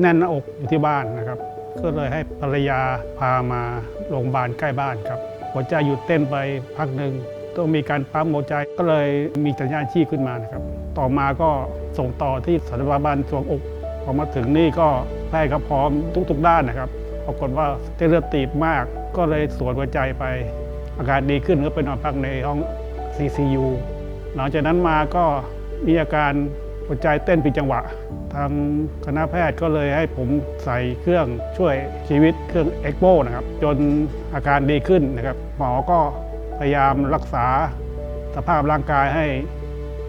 แน่นหน้าอกอยู่ที่บ้านนะครับ ก็เลยให้ภรรยาพามาโรงพยาบาลใกล้บ้านครับ หัวใจหยุดเต้นไปพักหนึ่งต้องมีการปั๊มหัวใจก็เลยมีสัญญาณชีพขึ้นมานะครับ ต่อมาก็ส่งต่อที่สถาบันสวงอกพอมาถึงนี่ก็แพทย์ก็พร้อมทุกๆด้านนะครับปรากฏว่าเส้นเลือดตีบมาก ก็เลยสวนหัวใจไป อาการดีขึ้นก็ไปนอนพักในห้อง CCU หลังจากนั้นมาก็มีอาการ หัวใจเต้นผิดจังหวะ ทางคณะแพทย์ก็เลยให้ผมใส่เครื่องช่วยชีวิตเครื่องเอ็กโบนะครับจนอาการดีขึ้นนะครับ หมอก็พยายามรักษาสภาพร่างกายให้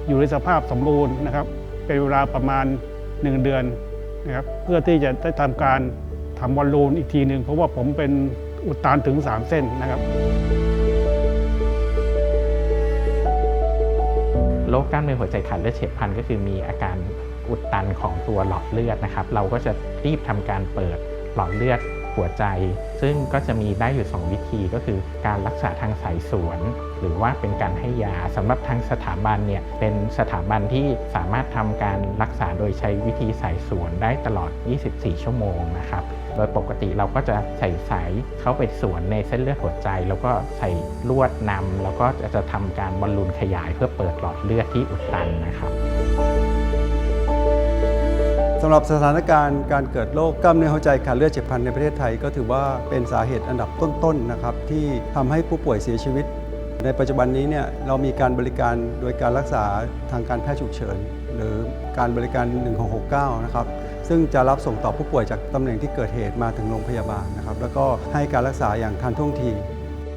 อยู่ในสภาพสมบูรณ์นะครับ เป็นเวลาประมาณ 1 เดือนนะครับเพื่อที่จะได้ทำการทำบอลลูนอีกทีหนึ่งเพราะว่าผมเป็นอุดตันถึง 3 เส้นนะครับ รคกล้ามเนื้อหัวใจขาดเลือดเฉียบพลันก็คือมีอาการอุดตันของตัวหลอดเลือดนะครับ เราก็จะรีบทำการเปิดหลอดเลือด หัวใจ ซึ่งก็จะมีได้อยู่ 2 วิธีก็คือการรักษาทางสายสวน หรือว่าเป็นการให้ยาสำหรับทางสถาบันเนี่ยเป็นสถาบันที่สามารถทำการรักษาโดยใช้วิธีสายสวนได้ตลอด 24 ชั่วโมงนะครับโดยปกติเราก็จะใส่สายเข้าไปสวนในเส้นเลือดหัวใจ แล้วก็ใส่ลวดนำแล้วก็จะทำการบอลลูนขยายเพื่อเปิดหลอดเลือดที่อุดตันนะครับำหรับสถานการณ์การเกิดโรคกล้ามเนื้อหัวใจขาดเลือดเฉียบพลันในประเทศไทย ก็ถือว่าเป็นสาเหตุอันดับต้นๆนะครับที่ทำให้ผู้ป่วยเสียชีวิต ในปัจจุบันนี้เนี่ยเรามีการบริการโดยการรักษาทางการแพทย์ฉุกเฉิน หรือการบริการ 1669 นะครับซึ่งจะรับส่งต่อผู้ป่วยจากตำแหน่งที่เกิดเหตุมาถึงโรงพยาบาลนะครับแล้วก็ให้การรักษาอย่างทันท่วงที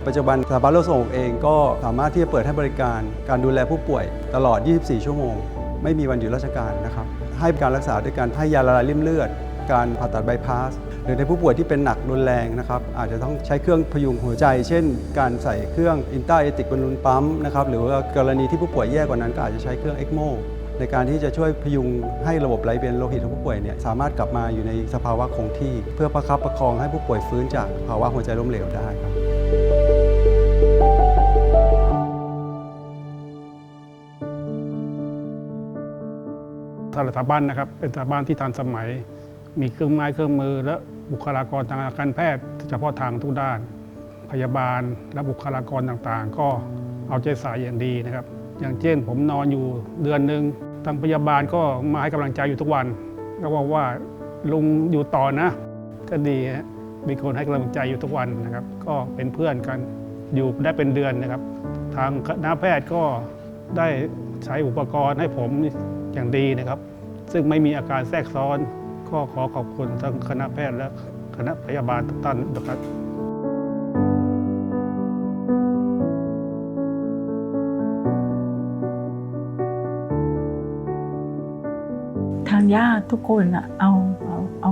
ปัจจุบันสถาบันโรคสมองเองก็สามารถที่จะเปิดให้บริการการดูแลผู้ป่วยตลอด 24 ชั่วโมง ไม่มีวันหยุดราชการนะครับ ให้การรักษาด้วยการให้ยาละลายริ่มเลือด การผ่าตัดไบพาส หรือในผู้ป่วยที่เป็นหนักรุนแรงนะครับ อาจจะต้องใช้เครื่องพยุงหัวใจ เช่น การใส่เครื่องอินต้าเอติกบอลลูนปั๊มนะครับ หรือว่ากรณีที่ผู้ป่วยแย่กว่านั้นก็อาจจะใช้เครื่องเอ็กโมในการที่จะช่วยพยุงให้ระบบไหลเวียนโลหิตของผู้ป่วยเนี่ยสามารถกลับมาอยู่ในสภาวะคงที่ เพื่อประคับประคองให้ผู้ป่วยฟื้นจากภาวะหัวใจล้มเหลวได้ สถาบันนะครับ เป็นสถาบันที่ทันสมัย มีเครื่องไม้เครื่องมือ และบุคลากรทางการแพทย์ เฉพาะทางทุกด้าน พยาบาลและบุคลากรต่างๆ ก็เอาใจใส่อย่างดีนะครับ อย่างเช่น ผมนอนอยู่เดือนหนึ่งทางพยาบาลก็มาให้กำลังใจอยู่ทุกวันก็บอกว่าลุงอยู่ต่อนะ ก็ดีมีคนให้กำลังใจอยู่ทุกวันนะครับ ก็เป็นเพื่อนกันอยู่ได้เป็นเดือนนะครับ ทางคณะแพทย์ก็ได้ใช้อุปกรณ์ให้ผม อย่างดีนะครับ ซึ่งไม่มีอาการแทรกซ้อนก็ขอขอบคุณทั้งคณะแพทย์และคณะพยาบาลทุกท่านนะครับทางญาติทุกคนอะเอาเอาเอา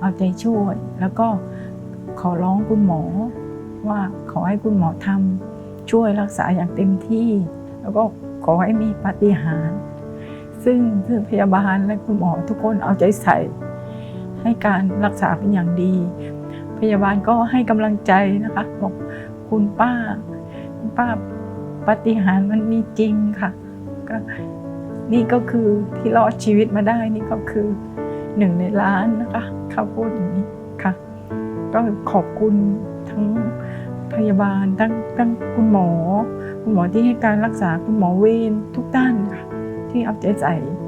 เอาใจช่วย แล้วก็ขอร้องคุณหมอ ว่าขอให้คุณหมอทำช่วยรักษาอย่างเต็มที่ แล้วก็ขอให้มีปาฏิหาริย์ ซึ่งพยาบาลและคุณหมอทุกคนเอาใจใส่ ให้การรักษาเป็นอย่างดี พยาบาลก็ให้กำลังใจนะคะบอกคุณป้าคุณป้าปฏิหารมันมีจริงค่ะก็นี่ก็คือที่รอดชีวิตมาได้นี่ก็คือหนึ่งในล้านนะคะเขาพูดอย่างนี้ค่ะ ก็ขอบคุณทั้งพยาบาลทั้งทั้งคุณหมอ คุณหมอที่ให้การรักษาคุณหมอเวรทุกด้านค่ะ Updates ID.